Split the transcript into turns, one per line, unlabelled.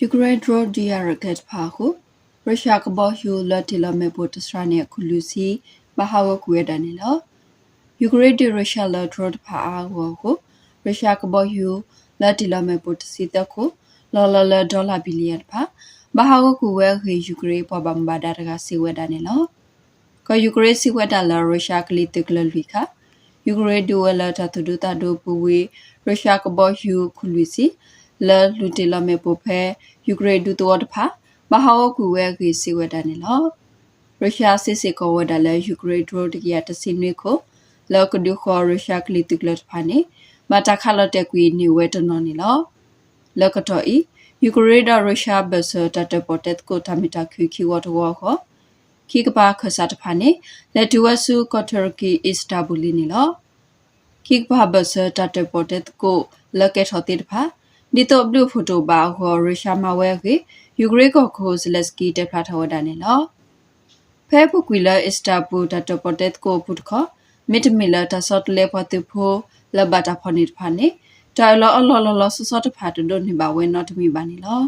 ယူကရိန်းဒရိုဒီယာရကက်ဖာဟုရုရှားကဘောယူလတ်တီလမေပိုတစရနေခုလူစီမဟာဝကွေဒနေလောယူကရိန်းဒီရုရှားလဒရိုဖာအာဝဟုရုရှားကဘောယူလတ်တီလမေပိုတစီတခုလော်လော်လဒေါ်လာဘီလီယံဖာမဟာဝကူဝဲခေယူကရိန်းပေါ်ဘမ်ဘာဒါတကစီဝဲဒနေလောကယူကရိန်းစီဝဲဒါလာရုရှားကလီတကလလီခာယူကရိန်းဒူဝဲလာတတူတာဒိုပူဝေရုရှားကဘောယူခုလူစီ လဲလူတီလမေပိုဖဲယူကရိန်းဒူတော်တဖာမဟာဝကူဝဲခေစီဝဲတာနေလောရုရှားစစ်စစ်ကောဝဲတာလဲယူကရိန်းဒရိုတကီယာတစင်းနွေကိုလောကဒူခေါ်ရုရှားကလီတကလတ်ဖာနေမတာခလတက်ကွေနေဝဲတနော်နေလောလောကတော်ဤယူကရိန်းဒရုရှားဘဆတတပေါ်တက်ကိုတမီတာခွီခီဝတ်ဝါခေါ်ခိကပါခဆတ်ဖာနေလက်တူဝဆူကော်တရကီအစ္စတာဘူလီနေလောခိကပါဘဆတတပေါ်တက်ကိုလက်ကက်ထော်တိတဖာ ဒီတော့ဘလူဖိုတိုဘာဟောရုရှားမဝဲကေယူကရိန်းကိုခိုဇလက်စကီတက်ဖလာထဝဒနေလောဖဲပုကွီလာအစ္စတာပူတတပတက်ကိုပုတ်ခမစ်မီလာတဆော့လေပတူဖိုလဘတာဖနိဖာနေတိုင်လောအလောလောလောဆော့ဆော့တဖာတဒိုနေပါဝဲနော်တမီပါနေလော